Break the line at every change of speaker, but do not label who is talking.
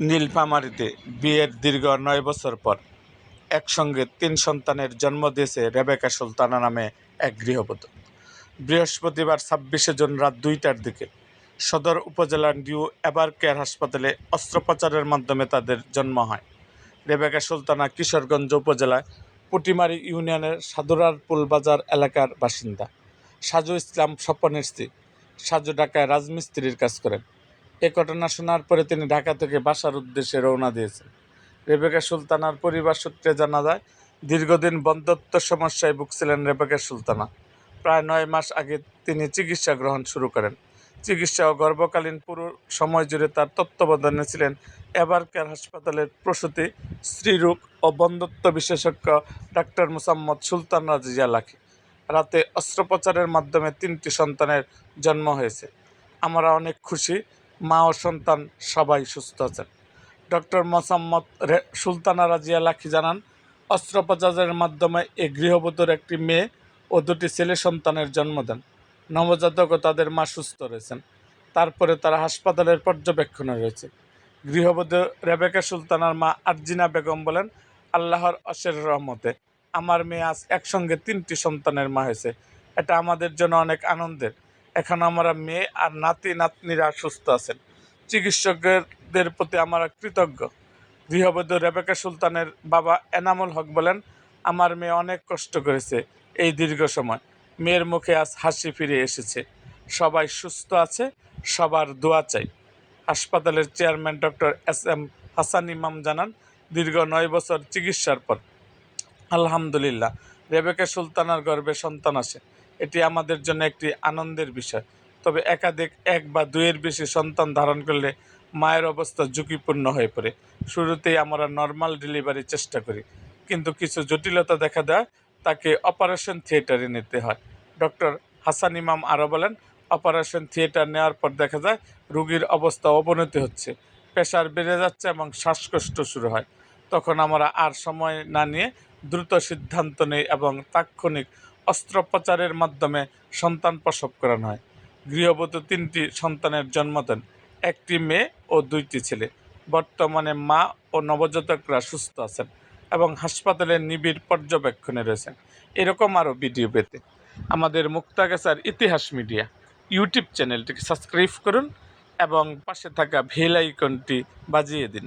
নীলফামারীতে বিয়ের দীর্ঘ নয় বছর পর একসঙ্গে তিন সন্তানের জন্ম দিয়েছে রেবেকা সুলতানা নামে এক গৃহবধূ। বৃহস্পতিবার ছাব্বিশে জুন রাত দুইটার দিকে সদর উপজেলার নিউ এভার কেয়ার হাসপাতালে অস্ত্রোপচারের মাধ্যমে তাদের জন্ম হয়। রেবেকা সুলতানা কিশোরগঞ্জ উপজেলায় পুটিমারি ইউনিয়নের সাদুরারপুল পুলবাজার এলাকার বাসিন্দা। সাজু ইসলাম স্বপনের স্ত্রী। সাজু ঢাকায় রাজমিস্ত্রির কাজ করেন। এ ঘটনা শোনার পরে তিনি ঢাকা থেকে বাসার উদ্দেশ্যে রওনা দিয়েছেন। রেবেকা সুলতানার পরিবার সূত্রে জানা যায়, দীর্ঘদিন বন্ধ্যত্ব সমস্যায় ভুগছিলেন রেবেকা সুলতানা। প্রায় নয় মাস আগে তিনি চিকিৎসা গ্রহণ শুরু করেন। চিকিৎসা ও গর্ভকালীন পুরো সময় জুড়ে তার তত্ত্বাবধানে ছিলেন এভার কেয়ার হাসপাতালের প্রসূতি স্ত্রীরোগ ও বন্ধত্ব বিশেষজ্ঞ ডাক্তার মুসাম্মদ সুলতান রাজিয়া লাখি। রাতে অস্ত্রোপচারের মাধ্যমে তিনটি সন্তানের জন্ম হয়েছে। আমরা অনেক খুশি মা ও সন্তান সবাই সুস্থ আছেন। ডক্টর মোসাম্মদ রে- সুলতানা রাজিয়া লাখি জানান, অস্ত্রোপচারের মাধ্যমে এই গৃহবধূর একটি মেয়ে ও দুটি ছেলে সন্তানের জন্ম দেন। নবজাতক ও তাদের মা সুস্থ রয়েছেন। তারপরে তারা হাসপাতালের পর্যবেক্ষণে রয়েছে। গৃহবধূ রেবেকা সুলতানার মা আরজিনা বেগম বলেন, আল্লাহর অশের রহমতে আমার মেয়ে আজ একসঙ্গে তিনটি সন্তানের মা হয়েছে। এটা আমাদের জন্য অনেক আনন্দের। এখন আমরা মেয়ে আর নাতি নাতনিরা সুস্থ আছেন। চিকিৎসকদের প্রতি আমরা কৃতজ্ঞ। গৃহবধূ রেবেকা সুলতানের বাবা এনামুল হক বলেন, আমার মেয়ে অনেক কষ্ট করেছে এই দীর্ঘ সময়। মেয়ের মুখে আজ হাসি ফিরে এসেছে। সবাই সুস্থ আছে, সবার দোয়া চাই। হাসপাতালের chairman doctor S M Hasan Imam জানান, দীর্ঘ নয় বছর চিকিৎসার পর আলহামদুলিল্লাহ, রেবেকা সুলতানার গর্ভে সন্তান আসে। এটি আমাদের জন্য একটি আনন্দের বিষয়। তবে একাধিক এক বা দুইয়ের বেশি সন্তান ধারণ করলে মায়ের অবস্থা ঝুঁকিপূর্ণ হয়ে পড়ে। শুরুতেই আমরা নর্মাল ডেলিভারি চেষ্টা করি, কিন্তু কিছু জটিলতা দেখা দেয়, তাকে অপারেশন থিয়েটারে নিতে হয়। ডক্টর হাসান ইমাম আরও বলেন, অপারেশন থিয়েটার নেওয়ার পর দেখা যায় রোগীর অবস্থা অবনতি হচ্ছে, প্রেশার বেড়ে যাচ্ছে এবং শ্বাসকষ্ট শুরু হয়। তখন আমরা আর সময় না নিয়ে দ্রুত সিদ্ধান্ত নেই এবং তাৎক্ষণিক অস্ত্রোপচারের মাধ্যমে সন্তান প্রসব করানো হয়। গৃহবধূ তিনটি সন্তানের জন্ম দেন, একটি মেয়ে ও দুইটি ছেলে। বর্তমানে মা ও নবজাতকরা সুস্থ আছেন এবং হাসপাতালের নিবিড় পর্যবেক্ষণে রয়েছেন। এরকম আরও ভিডিও পেতে আমাদের মুক্তাগাছার ইতিহাস মিডিয়া ইউটিউব চ্যানেলটিকে সাবস্ক্রাইব করুন এবং পাশে থাকা বেল আইকনটি বাজিয়ে দিন।